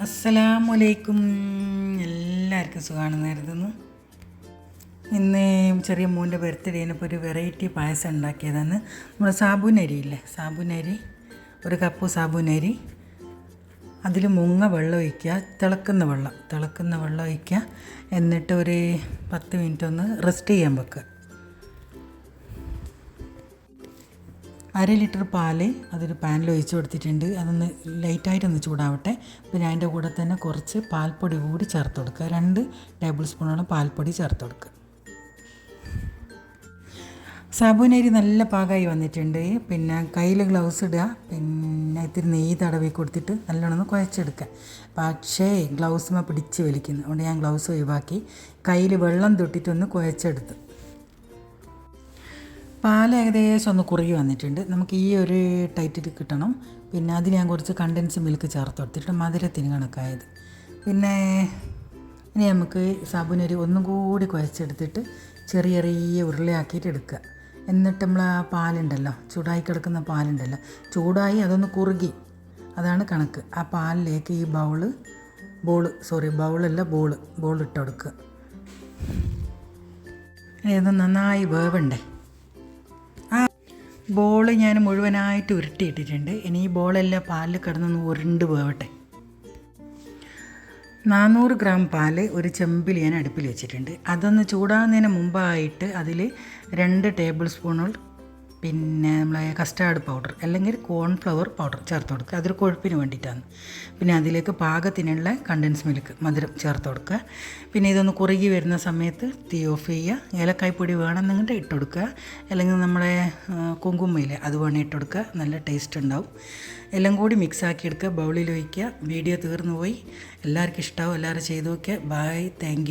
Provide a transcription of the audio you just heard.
അസ്സലാമലൈക്കും എല്ലാവർക്കും സുഖമാണെന്ന് കരുതുന്നു. ഇന്ന് ചെറിയ മോന്റെ ബർത്ത്ഡേനപ്പോൾ ഒരു വെറൈറ്റി പായസം ഉണ്ടാക്കിയതാണ്. നമ്മുടെ സാബുനരി ഇല്ലേ സാബുനരി ഒരു കപ്പ് സാബുനരി. അതിൽ മുങ്ങ വെള്ളം ഒഴിക്കുക തിളക്കുന്ന വെള്ളം തിളക്കുന്ന വെള്ളം ഒഴിക്കുക. എന്നിട്ട് ഒരു പത്ത് മിനിറ്റ് ഒന്ന് റെസ്റ്റ് ചെയ്യാൻ വെക്കുക. അര ലിറ്റർ പാൽ അതൊരു പാനിൽ ഒഴിച്ച് കൊടുത്തിട്ടുണ്ട്. അതൊന്ന് ലൈറ്റായിട്ടൊന്ന് ചൂടാവട്ടെ. പിന്നെ അതിന്റെ കൂടെ തന്നെ കുറച്ച് പാൽപ്പൊടി കൂടി ചേർത്ത് കൊടുക്കുക. രണ്ട് ടേബിൾ സ്പൂണോളം പാൽപ്പൊടി ചേർത്ത് കൊടുക്കുക. സാബുനരി നല്ല പാകമായി വന്നിട്ടുണ്ട്. പിന്നെ കയ്യിൽ ഗ്ലൗസ് ഇടുക. പിന്നെ ഇത്തിരി നെയ്യ് തടവി കൊടുത്തിട്ട് നല്ലോണം കുഴച്ചെടുക്കുക. പക്ഷേ ഗ്ലൗസുമ പിടിച്ച് വലിക്കുന്നു. അതുകൊണ്ട് ഞാൻ ഗ്ലൗസ് ഒഴിവാക്കി. കയ്യിൽ വെള്ളം തൊട്ടിട്ടൊന്ന് കുഴച്ചെടുത്ത്. പാൽ ഏകദേശം ഒന്ന് കുറുകി വന്നിട്ടുണ്ട്. നമുക്ക് ഈ ഒരു ടൈറ്റിൽ കിട്ടണം. പിന്നെ അതിൽ ഞാൻ കുറച്ച് കണ്ടൻസ് മിൽക്ക് ചേർത്ത് കൊടുത്തിട്ട് മധുരത്തിന് കണക്കായത്. പിന്നെ ഇനി നമുക്ക് സാബുനരി ഒന്നും കൂടി കുഴച്ചെടുത്തിട്ട് ചെറിയ ചെറിയ ഉരുളയാക്കിയിട്ട് എടുക്കുക. എന്നിട്ട് നമ്മൾ ആ പാലുണ്ടല്ലോ ചൂടായി കിടക്കുന്ന പാലുണ്ടല്ലോ ചൂടായി അതൊന്ന് കുറുകി. അതാണ് കണക്ക്. ആ പാലിലേക്ക് ഈ ബൗൾ ബോൾ സോറി ബൗളല്ല ബോൾ ബോൾ ഇട്ട് കൊടുക്കുക. ഇത് നന്നായി വേവണ്ടേ? ബോൾ ഞാൻ മുഴുവനായിട്ട് ഉരുട്ടിയിട്ടിട്ടുണ്ട്. ഇനി ഈ ബോളെല്ലാം പാലിൽ കിടന്നൊന്ന് ഉരുണ്ട് പോവട്ടെ. നാനൂറ് ഗ്രാം പാൽ ഒരു ചെമ്പിൽ ഞാൻ അടുപ്പിൽ വെച്ചിട്ടുണ്ട്. അതൊന്ന് ചൂടാകുന്നതിന് മുമ്പായിട്ട് അതിൽ രണ്ട് ടേബിൾ സ്പൂണുകൾ പിന്നെ നമ്മളെ കസ്റ്റാർഡ് പൗഡർ അല്ലെങ്കിൽ കോൺഫ്ലവർ പൗഡർ ചേർത്ത് കൊടുക്കുക. അതൊരു കൊഴുപ്പിന് വേണ്ടിയിട്ടാണ്. പിന്നെ അതിലേക്ക് പാകത്തിനുള്ള കണ്ടൻസ് മിൽക്ക് മധുരം ചേർത്ത് കൊടുക്കുക. പിന്നെ ഇതൊന്ന് കുറുകി വരുന്ന സമയത്ത് തീ ഓഫ് ചെയ്യുക. ഏലക്കായ്പൊടി വേണമെന്നുണ്ടെങ്കിൽ ഇട്ട് കൊടുക്കുക. അല്ലെങ്കിൽ നമ്മുടെ കുങ്കുമയില്ലേ അത് വേണേൽ ഇട്ട് കൊടുക്കുക. നല്ല ടേസ്റ്റ് ഉണ്ടാവും. എല്ലാം കൂടി മിക്സ് ആക്കി എടുക്കുക. ബൗളിൽ ഒഴിക്കുക. വീഡിയോ തീർന്നു പോയി. എല്ലാവർക്കും ഇഷ്ടമാവും എല്ലാവരും ചെയ്ത് നോക്കുക ബായ് താങ്ക്